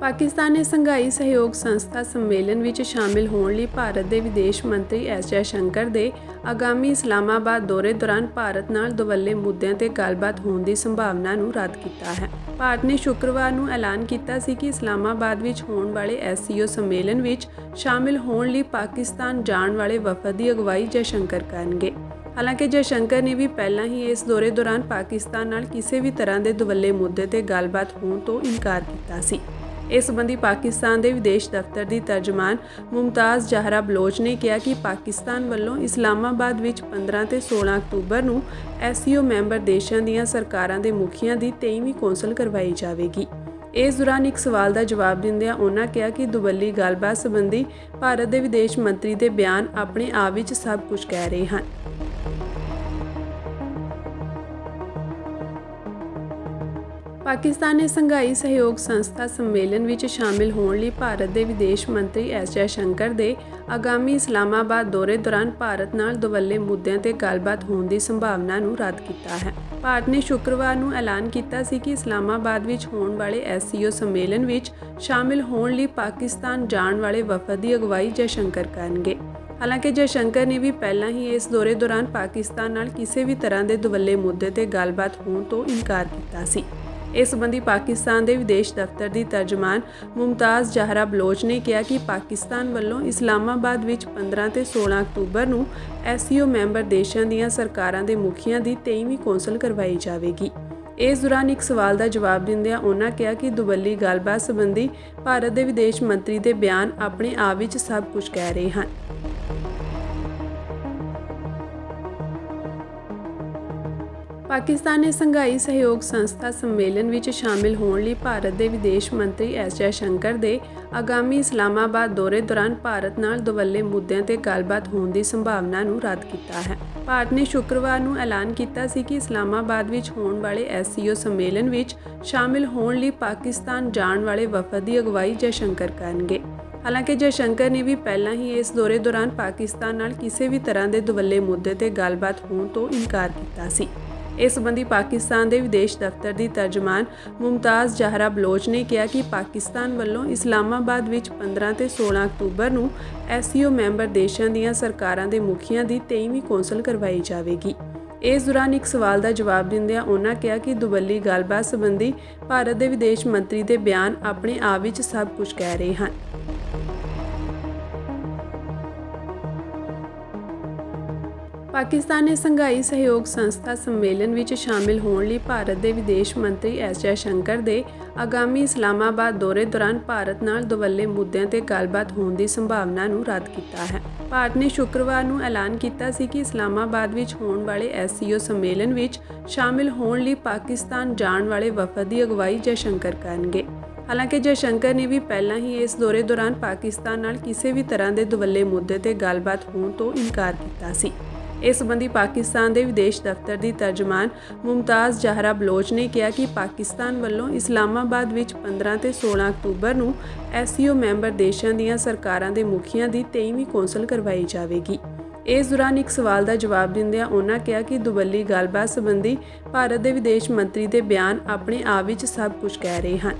ਪਾਕਿਸਤਾਨ ਨੇ ਸੰਘਾਈ ਸਹਿਯੋਗ ਸੰਸਥਾ ਸੰਮੇਲਨ ਵਿੱਚ ਸ਼ਾਮਿਲ ਹੋਣ ਲਈ ਭਾਰਤ ਦੇ ਵਿਦੇਸ਼ ਮੰਤਰੀ ਐਸ ਜੈ ਸ਼ੰਕਰ ਦੇ ਆਗਾਮੀ ਇਸਲਾਮਾਬਾਦ ਦੌਰੇ ਦੌਰਾਨ ਭਾਰਤ ਨਾਲ ਦੁਵੱਲੇ ਮੁੱਦਿਆਂ ਤੇ ਗੱਲਬਾਤ ਹੋਣ ਦੀ ਸੰਭਾਵਨਾ ਨੂੰ ਰੱਦ ਕੀਤਾ ਹੈ। ਭਾਰਤ ਨੇ ਸ਼ੁੱਕਰਵਾਰ ਨੂੰ ਐਲਾਨ ਕੀਤਾ ਸੀ ਕਿ ਇਸਲਾਮਾਬਾਦ ਵਿੱਚ ਹੋਣ ਵਾਲੇ ਐਸਸੀਓ ਸੰਮੇਲਨ ਵਿੱਚ ਸ਼ਾਮਿਲ ਹੋਣ ਲਈ ਪਾਕਿਸਤਾਨ ਜਾਣ ਵਾਲੇ ਵਫਦ ਦੀ ਅਗਵਾਈ ਜੈ ਸ਼ੰਕਰ ਕਰਨਗੇ। ਹਾਲਾਂਕਿ ਜੈਸ਼ੰਕਰ ਨੇ ਵੀ ਪਹਿਲਾਂ ਹੀ ਇਸ ਦੌਰੇ ਦੌਰਾਨ ਪਾਕਿਸਤਾਨ ਨਾਲ ਕਿਸੇ ਵੀ ਤਰ੍ਹਾਂ ਦੇ ਦੁਵੱਲੇ ਮੁੱਦੇ ਤੇ ਗੱਲਬਾਤ ਹੋਣ ਤੋਂ ਇਨਕਾਰ ਕੀਤਾ ਸੀ। ਇਸ ਸੰਬੰਧੀ ਪਾਕਿਸਤਾਨ ਦੇ ਵਿਦੇਸ਼ ਦਫ਼ਤਰ ਦੀ ਤਰਜਮਾਨ ਮੁਮਤਾਜ਼ ਜ਼ਹਰਾ ਬਲੋਚ ਨੇ ਕਿਹਾ ਕਿ ਪਾਕਿਸਤਾਨ ਵੱਲੋਂ ਇਸਲਾਮਾਬਾਦ ਵਿੱਚ 15 ਤੇ 16 ਅਕਤੂਬਰ ਨੂੰ ਐਸਸੀਓ ਮੈਂਬਰ ਦੇਸ਼ਾਂ ਦੀਆਂ ਸਰਕਾਰਾਂ ਦੇ ਮੁਖੀਆਂ ਦੀ 23ਵੀਂ ਕੌਂਸਲ ਕਰਵਾਈ ਜਾਵੇਗੀ। ਇਸ ਦੌਰਾਨ ਇੱਕ ਸਵਾਲ ਦਾ ਜਵਾਬ ਦਿੰਦਿਆਂ ਉਹਨਾਂ ਕਿਹਾ ਕਿ ਦੁਵੱਲੀ ਗੱਲਬਾਤ ਸੰਬੰਧੀ ਭਾਰਤ ਦੇ ਵਿਦੇਸ਼ ਮੰਤਰੀ ਦੇ ਬਿਆਨ ਆਪਣੇ ਆਪ ਵਿੱਚ ਸਭ ਕੁਝ ਕਹਿ ਰਹੇ ਹਨ। ਪਾਕਿਸਤਾਨ ਨੇ ਸੰਘਾਈ ਸਹਿਯੋਗ ਸੰਸਥਾ ਸੰਮੇਲਨ ਵਿੱਚ ਸ਼ਾਮਿਲ ਹੋਣ ਲਈ ਭਾਰਤ ਦੇ ਵਿਦੇਸ਼ ਮੰਤਰੀ ਐਸ ਜੈ ਸ਼ੰਕਰ ਦੇ ਆਗਾਮੀ ਇਸਲਾਮਾਬਾਦ ਦੌਰੇ ਦੌਰਾਨ ਭਾਰਤ ਨਾਲ ਦੁਵੱਲੇ ਮੁੱਦਿਆਂ ਤੇ ਗੱਲਬਾਤ ਹੋਣ ਦੀ ਸੰਭਾਵਨਾ ਨੂੰ ਰੱਦ ਕੀਤਾ ਹੈ। ਭਾਰਤ ਨੇ ਸ਼ੁੱਕਰਵਾਰ ਨੂੰ ਐਲਾਨ ਕੀਤਾ ਸੀ ਕਿ ਇਸਲਾਮਾਬਾਦ ਵਿੱਚ ਹੋਣ ਵਾਲੇ ਐਸਸੀਓ ਸੰਮੇਲਨ ਵਿੱਚ ਸ਼ਾਮਿਲ ਹੋਣ ਲਈ ਪਾਕਿਸਤਾਨ ਜਾਣ ਵਾਲੇ ਵਫਦ ਦੀ ਅਗਵਾਈ ਜੈ ਸ਼ੰਕਰ ਕਰਨਗੇ। ਹਾਲਾਂਕਿ ਜੈਸ਼ੰਕਰ ਨੇ ਵੀ ਪਹਿਲਾਂ ਹੀ ਇਸ ਦੌਰੇ ਦੌਰਾਨ ਪਾਕਿਸਤਾਨ ਨਾਲ ਕਿਸੇ ਵੀ ਤਰ੍ਹਾਂ ਦੇ ਦੁਵੱਲੇ ਮੁੱਦੇ ਤੇ ਗੱਲਬਾਤ ਹੋਣ ਤੋਂ ਇਨਕਾਰ ਕੀਤਾ ਸੀ। ਇਸ ਸੰਬੰਧੀ ਪਾਕਿਸਤਾਨ ਦੇ ਵਿਦੇਸ਼ ਦਫ਼ਤਰ ਦੀ ਤਰਜਮਾਨ ਮੁਮਤਾਜ਼ ਜ਼ਹਰਾ ਬਲੋਚ ਨੇ ਕਿਹਾ ਕਿ ਪਾਕਿਸਤਾਨ ਵੱਲੋਂ ਇਸਲਾਮਾਬਾਦ ਵਿੱਚ 15 ਤੇ 16 ਅਕਤੂਬਰ ਨੂੰ ਐਸਸੀਓ ਮੈਂਬਰ ਦੇਸ਼ਾਂ ਦੀਆਂ ਸਰਕਾਰਾਂ ਦੇ ਮੁਖੀਆਂ ਦੀ 23ਵੀਂ ਕੌਂਸਲ ਕਰਵਾਈ ਜਾਵੇਗੀ। ਇਸ ਦੌਰਾਨ ਇੱਕ ਸਵਾਲ ਦਾ ਜਵਾਬ ਦਿੰਦਿਆਂ ਉਹਨਾਂ ਕਿਹਾ ਕਿ ਦੁਵੱਲੀ ਗੱਲਬਾਤ ਸੰਬੰਧੀ ਭਾਰਤ ਦੇ ਵਿਦੇਸ਼ ਮੰਤਰੀ ਦੇ ਬਿਆਨ ਆਪਣੇ ਆਪ ਵਿੱਚ ਸਭ ਕੁਝ ਕਹਿ ਰਹੇ ਹਨ। ਪਾਕਿਸਤਾਨ ਨੇ ਸੰਘਾਈ ਸਹਿਯੋਗ ਸੰਸਥਾ ਸੰਮੇਲਨ ਵਿੱਚ ਸ਼ਾਮਿਲ ਹੋਣ ਲਈ ਭਾਰਤ ਦੇ ਵਿਦੇਸ਼ ਮੰਤਰੀ ਐਸ ਜੈ ਸ਼ੰਕਰ ਦੇ ਆਗਾਮੀ ਇਸਲਾਮਾਬਾਦ ਦੌਰੇ ਦੌਰਾਨ ਭਾਰਤ ਨਾਲ ਦੁਵੱਲੇ ਮੁੱਦਿਆਂ ਤੇ ਗੱਲਬਾਤ ਹੋਣ ਦੀ ਸੰਭਾਵਨਾ ਨੂੰ ਰੱਦ ਕੀਤਾ ਹੈ। ਭਾਰਤ ਨੇ ਸ਼ੁੱਕਰਵਾਰ ਨੂੰ ਐਲਾਨ ਕੀਤਾ ਸੀ ਕਿ ਇਸਲਾਮਾਬਾਦ ਵਿੱਚ ਹੋਣ ਵਾਲੇ ਐਸਸੀਓ ਸੰਮੇਲਨ ਵਿੱਚ ਸ਼ਾਮਿਲ ਹੋਣ ਲਈ ਪਾਕਿਸਤਾਨ ਜਾਣ ਵਾਲੇ ਵਫਦ ਦੀ ਅਗਵਾਈ ਜੈ ਸ਼ੰਕਰ ਕਰਨਗੇ। ਹਾਲਾਂਕਿ ਜੈਸ਼ੰਕਰ ਨੇ ਵੀ ਪਹਿਲਾਂ ਹੀ ਇਸ ਦੌਰੇ ਦੌਰਾਨ ਪਾਕਿਸਤਾਨ ਨਾਲ ਕਿਸੇ ਵੀ ਤਰ੍ਹਾਂ ਦੇ ਦੁਵੱਲੇ ਮੁੱਦੇ ਤੇ ਗੱਲਬਾਤ ਹੋਣ ਤੋਂ ਇਨਕਾਰ ਕੀਤਾ ਸੀ। ਇਸ ਸੰਬੰਧੀ ਪਾਕਿਸਤਾਨ ਦੇ ਵਿਦੇਸ਼ ਦਫ਼ਤਰ ਦੀ ਤਰਜਮਾਨ ਮੁਮਤਾਜ਼ ਜ਼ਹਰਾ ਬਲੋਚ ਨੇ ਕਿਹਾ ਕਿ ਪਾਕਿਸਤਾਨ ਵੱਲੋਂ ਇਸਲਾਮਾਬਾਦ ਵਿੱਚ 15 ਤੇ 16 ਅਕਤੂਬਰ ਨੂੰ ਐਸਸੀਓ ਮੈਂਬਰ ਦੇਸ਼ਾਂ ਦੀਆਂ ਸਰਕਾਰਾਂ ਦੇ ਮੁਖੀਆਂ ਦੀ 23ਵੀਂ ਕੌਂਸਲ ਕਰਵਾਈ ਜਾਵੇਗੀ। ਇਸ ਦੌਰਾਨ ਇੱਕ ਸਵਾਲ ਦਾ ਜਵਾਬ ਦਿੰਦਿਆਂ ਉਹਨਾਂ ਕਿਹਾ ਕਿ ਦੁਵੱਲੀ ਗੱਲਬਾਤ ਸੰਬੰਧੀ ਭਾਰਤ ਦੇ ਵਿਦੇਸ਼ ਮੰਤਰੀ ਦੇ ਬਿਆਨ ਆਪਣੇ ਆਪ ਵਿੱਚ ਸਭ ਕੁਝ ਕਹਿ ਰਹੇ ਹਨ। ਪਾਕਿਸਤਾਨ ਨੇ ਸੰਘਾਈ ਸਹਿਯੋਗ ਸੰਸਥਾ ਸੰਮੇਲਨ ਵਿੱਚ ਸ਼ਾਮਿਲ ਹੋਣ ਲਈ ਭਾਰਤ ਦੇ ਵਿਦੇਸ਼ ਮੰਤਰੀ ਐਸ ਜੈ ਸ਼ੰਕਰ ਦੇ ਆਗਾਮੀ ਇਸਲਾਮਾਬਾਦ ਦੌਰੇ ਦੌਰਾਨ ਭਾਰਤ ਨਾਲ ਦੁਵੱਲੇ ਮੁੱਦਿਆਂ ਤੇ ਗੱਲਬਾਤ ਹੋਣ ਦੀ ਸੰਭਾਵਨਾ ਨੂੰ ਰੱਦ ਕੀਤਾ ਹੈ। ਭਾਰਤ ਨੇ ਸ਼ੁੱਕਰਵਾਰ ਨੂੰ ਐਲਾਨ ਕੀਤਾ ਸੀ ਕਿ ਇਸਲਾਮਾਬਾਦ ਵਿੱਚ ਹੋਣ ਵਾਲੇ ਐਸਸੀਓ ਸੰਮੇਲਨ ਵਿੱਚ ਸ਼ਾਮਿਲ ਹੋਣ ਲਈ ਪਾਕਿਸਤਾਨ ਜਾਣ ਵਾਲੇ ਵਫਦ ਦੀ ਅਗਵਾਈ ਜੈ ਸ਼ੰਕਰ ਕਰਨਗੇ। ਹਾਲਾਂਕਿ ਜੈ ਸ਼ੰਕਰ ਨੇ ਵੀ ਪਹਿਲਾਂ ਹੀ ਇਸ ਦੌਰੇ ਦੌਰਾਨ ਪਾਕਿਸਤਾਨ ਨਾਲ ਕਿਸੇ ਵੀ ਤਰ੍ਹਾਂ ਦੇ ਦੁਵੱਲੇ ਮੁੱਦੇ ਤੇ ਗੱਲਬਾਤ ਹੋਣ ਤੋਂ ਇਨਕਾਰ ਕੀਤਾ ਸੀ। ਇਸ ਸੰਬੰਧੀ ਪਾਕਿਸਤਾਨ ਦੇ ਵਿਦੇਸ਼ ਦਫ਼ਤਰ ਦੀ ਤਰਜਮਾਨ ਮੁਮਤਾਜ਼ ਜ਼ਹਰਾ ਬਲੋਚ ਨੇ ਕਿਹਾ ਕਿ ਪਾਕਿਸਤਾਨ ਵੱਲੋਂ ਇਸਲਾਮਾਬਾਦ ਵਿੱਚ 15 ਤੇ 16 ਅਕਤੂਬਰ ਨੂੰ ਐਸਸੀਓ ਮੈਂਬਰ ਦੇਸ਼ਾਂ ਦੀਆਂ ਸਰਕਾਰਾਂ ਦੇ ਮੁਖੀਆਂ ਦੀ 23ਵੀਂ ਕੌਂਸਲ ਕਰਵਾਈ ਜਾਵੇਗੀ। ਇਸ ਦੌਰਾਨ ਇੱਕ ਸਵਾਲ ਦਾ ਜਵਾਬ ਦਿੰਦਿਆਂ ਉਹਨਾਂ ਕਿਹਾ ਕਿ ਦੁਵੱਲੀ ਗੱਲਬਾਤ ਸੰਬੰਧੀ ਭਾਰਤ ਦੇ ਵਿਦੇਸ਼ ਮੰਤਰੀ ਦੇ ਬਿਆਨ ਆਪਣੇ ਆਪ ਵਿੱਚ ਸਭ ਕੁਝ ਕਹਿ ਰਹੇ ਹਨ।